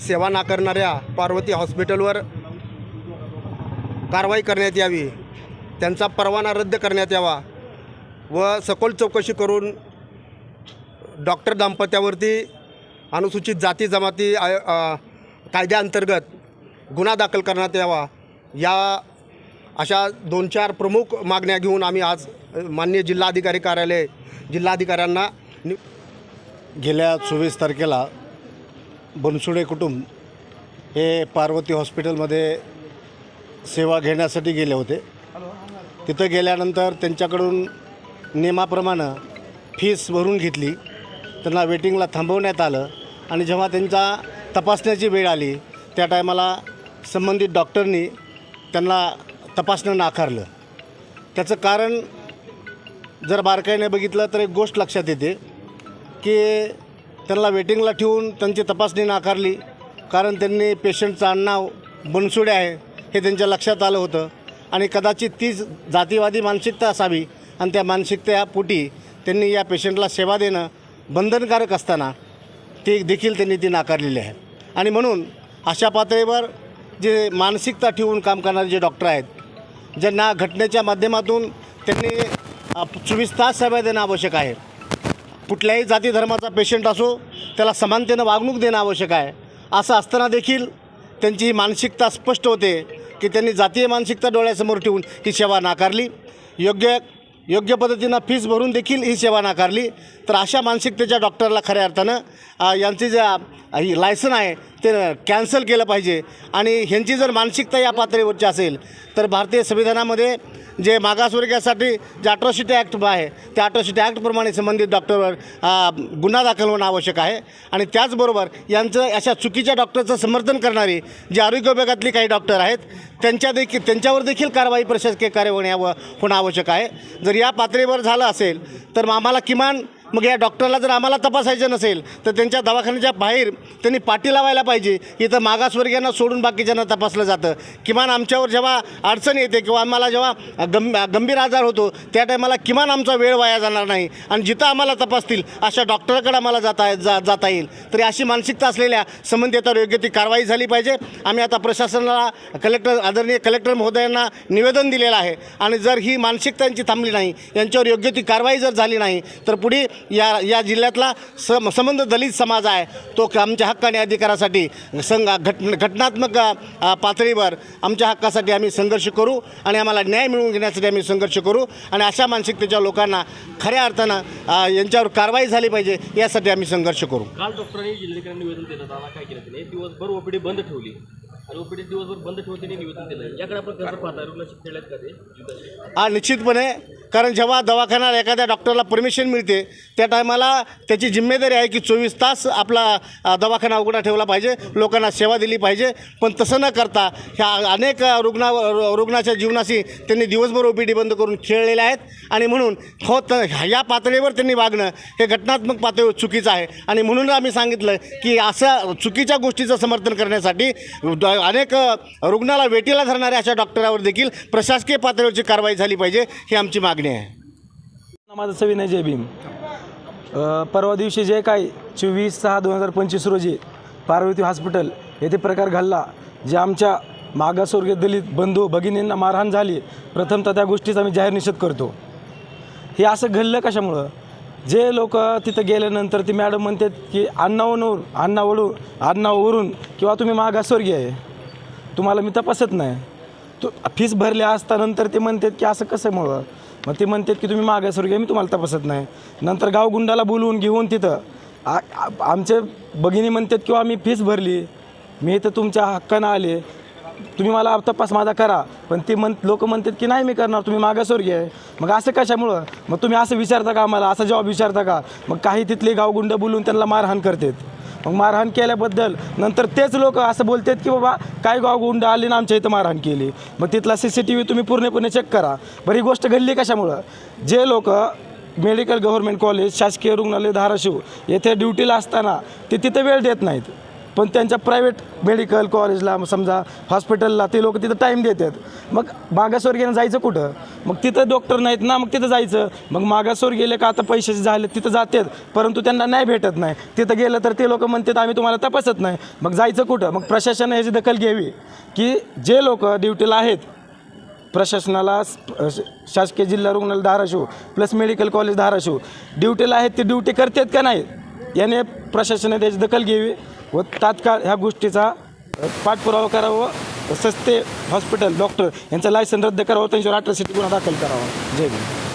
सेवा नाकारणाऱ्या पार्वती हॉस्पिटलवर कारवाई करण्यात यावी त्यांचा परवाना रद्द करण्यात यावा व सखोल चौकशी करून डॉक्टर दाम्पत्यावरती अनुसूचित जाती जमाती आय कायद्याअंतर्गत गुन्हा दाखल करण्यात यावा. या अशा दोन चार प्रमुख मागण्या घेऊन आम्ही आज मान्य माननीय जिल्हाधिकारी कार्यालय जिल्हाधिकाऱ्यांना गेल्या चोवीस तारखेला बनसुडे कुटुंब हे पार्वती हॉस्पिटलमध्ये सेवा घेण्यासाठी गेले होते. तिथं गेल्यानंतर त्यांच्याकडून नियमाप्रमाणे फीस भरून घेतली. त्यांना वेटिंगला थांबवण्यात आलं आणि जेव्हा त्यांचा तपासण्याची वेळ आली त्या टायमाला संबंधित डॉक्टरनी त्यांना तपासणं नाकारलं. त्याचं कारण जर बारकाईने बघितलं तर एक गोष्ट लक्षात येते की त्यांना वेटिंगला ठेवून त्यांची तपासणी नाकारली कारण त्यांनी पेशंटचं नाव बनसुडे आहे हे त्यांच्या लक्षात आलं होतं. आणि कदाचित तीच जातीवादी मानसिकता असावी आणि त्या मानसिकतेपोटी त्यांनी या पेशंटला सेवा देणं बंधनकारक असताना ते देखील त्यांनी ती नाकारलेली आहे. आणि म्हणून अशा पातळीवर जे मानसिकता ठेवून काम करणारे जे डॉक्टर आहेत ज्यांना घटनेच्या माध्यमातून त्यांनी चोवीस तास सेवा देणं आवश्यक आहे. कुठल्याही जाती धर्माचा पेशंट असो त्याला समानतेनं वागणूक देणं आवश्यक आहे. असं असताना देखील त्यांची ही मानसिकता स्पष्ट होते की त्यांनी जातीय मानसिकता डोळ्यासमोर ठेवून ही सेवा नाकारली. योग्य योग्य पद्धतीनं फीस भरून देखील ही सेवा नाकारली. तर अशा मानसिकतेच्या डॉक्टरला खऱ्या अर्थानं यांची ज्या ही लायसन आहे ते कॅन्सल केलं पाहिजे. आणि ह्यांची जर मानसिकता या पातळीवरची असेल तर भारतीय संविधानामध्ये जे मागासवर्गीयासाठी जे अट्रॉसिटी ॲक्ट आहे त्या अट्रॉसिटी ॲक्टप्रमाणे संबंधित डॉक्टरवर गुन्हा दाखल होणं आवश्यक आहे. आणि त्याचबरोबर यांचं अशा चुकीच्या डॉक्टरचं समर्थन करणारी जे आरोग्य विभागातली काही डॉक्टर आहेत त्यांच्या देखील त्यांच्यावर देखील कारवाई प्रशासकीय कार्य होण्यावं होणं आवश्यक आहे. जर या पातळीवर झालं असेल तर आम्हाला किमान मग या डॉक्टरला जर आम्हाला तपासायचं नसेल तर त्यांच्या दवाखान्याच्या बाहेर त्यांनी पाठी लावायला पाहिजे. इथं मागासवर्गीयांना सोडून बाकीच्यांना तपासलं जातं. किमान आमच्यावर जेव्हा अडचण येते किंवा आम्हाला जेव्हा गं गंभीर आजार होतो त्या टायमाला किमान आमचा वेळ वाया जाणार नाही. आणि जिथं आम्हाला तपासतील अशा डॉक्टरकडे आम्हाला जाता जा जाता येईल. तरी अशी मानसिकता असलेल्या संबंधितावर योग्य ती कारवाई झाली पाहिजे. आम्ही आता प्रशासनाला कलेक्टर आदरणीय कलेक्टर महोदयांना निवेदन दिलेलं आहे. आणि जर ही मानसिकता यांची थांबली नाही यांच्यावर योग्य ती कारवाई जर झाली नाही तर पुढे या या जिल्ह्यातला सम संबंध दलित समाज आहे. तो आमच्या हक्क आणि अधिकारासाठी संघ घट घटनात्मक पातळीवर आमच्या हक्कासाठी आम्ही संघर्ष करू आणि आम्हाला न्याय मिळवून घेण्यासाठी आम्ही संघर्ष करू आणि अशा मानसिकतेच्या लोकांना खऱ्या अर्थानं यांच्यावर कारवाई झाली पाहिजे यासाठी आम्ही संघर्ष करू. काल डॉक्टरांनी जिल्हाधिकाऱ्यांनी निवेदन दिलं दादा काय केलं त्याने? दिवसभर ओपीडी बंद ठेवली. आणि ओपीडी दिवसभर बंद ठेवून त्यांनी निवेदन दिलं. याकडे आपण कसं पाहता का ते? हा निश्चितपणे कारण जेव्हा दवाखान्याला एखाद्या डॉक्टरला परमिशन मिळते त्या टायमाला त्याची जिम्मेदारी आहे की चोवीस तास आपला दवाखाना उघडा ठेवला पाहिजे लोकांना सेवा दिली पाहिजे. पण तसं न करता ह्या अनेक रुग्णा रुग्णाच्या जीवनाशी त्यांनी दिवसभर ओ पी डी बंद करून खेळलेले आहेत आणि म्हणून हो त या पातळीवर त्यांनी वागणं हे घटनात्मक पातळीवर चुकीचं आहे. आणि म्हणून आम्ही सांगितलं की असं चुकीच्या गोष्टीचं समर्थन करण्यासाठी द- अनेक रुग्णाला वेटीला धरणाऱ्या अशा डॉक्टरावर देखील प्रशासकीय पातळीवरची कारवाई झाली पाहिजे ही आमची मागणी आहे. माझं सविनय जय भीम. परवा दिवशी जे काय चोवीस सहा दोन हजार पंचवीस रोजी पार्वती हॉस्पिटल येथे प्रकार घडला जे आमच्या मागासवर्गीय दलित बंधू भगिनींना मारहाण झाली प्रथमतः त्या गोष्टीचा आम्ही जाहीर निषेध करतो. हे असं घडलं कशामुळं? जे लोक तिथं गेल्यानंतर ती मॅडम म्हणतात की अण्णावरून अण्णावळू अण्णावरून किंवा तुम्ही मागासवर्गीय आहे. तुम्हाला मी तपासत नाही. तो फीस भरल्या असतानंतर ते म्हणतात की असं कसं मुळं मग? ते म्हणतात की तुम्ही मागासवर्गीय मी तुम्हाला तपासत नाही. नंतर गावगुंडाला बोलवून घेऊन तिथं आ- आमचे भगिनी म्हणतात किंवा आम्ही फीस भरली. मी इथं तुमच्या हक्कानं आले. तुम्ही मला तपास माझा करा. पण ते म्हण लोक म्हणतात की नाही मी करणार. तुम्ही मागासवर्गीय आहे मग असं कशामुळं? मग तुम्ही असं विचारता का आम्हाला? असा जॉब विचारता का? मग काही तिथले गावगुंड बोलून त्यांना मारहाण करतात. मग मारहाण केल्याबद्दल नंतर तेच लोक असं बोलतात की बाबा काय गावगुंड आले ना आमच्या इथं मारहाण केली. मग तिथला सी सी टी व्ही तुम्ही पूर्णपणे चेक करा. बरं ही गोष्ट घडली कशामुळं? जे लोक मेडिकल गव्हर्नमेंट कॉलेज शासकीय रुग्णालय धाराशिव येथे ड्युटीला असताना ते तिथं वेळ देत नाहीत. पण त्यांच्या प्रायव्हेट मेडिकल कॉलेजला समजा हॉस्पिटलला ते लोक तिथं टाईम देतात. मग मागासवर्गीयानं जायचं कुठं? मग तिथं डॉक्टर नाहीत ना मग तिथं जायचं. मग मागासवर गेले का आता पैशाचे झाले तिथं जातात. परंतु त्यांना नाही भेटत नाही. तिथं गेलं तर ते लोक म्हणतात आम्ही तुम्हाला तपासत नाही. मग जायचं कुठं? मग प्रशासनाने याची दखल घ्यावी. की जे लोक ड्युटीला आहेत प्रशासनाला शासकीय जिल्हा रुग्णालय Dharashiv plus medical college Dharashiv ड्युटीला आहेत ते ड्युटी करतात का नाही याने प्रशासनाने त्याची दखल घ्यावी व तात्काळ ह्या गोष्टीचा पाठपुरावा करावा व सस्ते हॉस्पिटल डॉक्टर यांचं लायसन रद्द करावं त्यांच्यावर अठराशे गुन्हा दाखल करावा. जय भीम.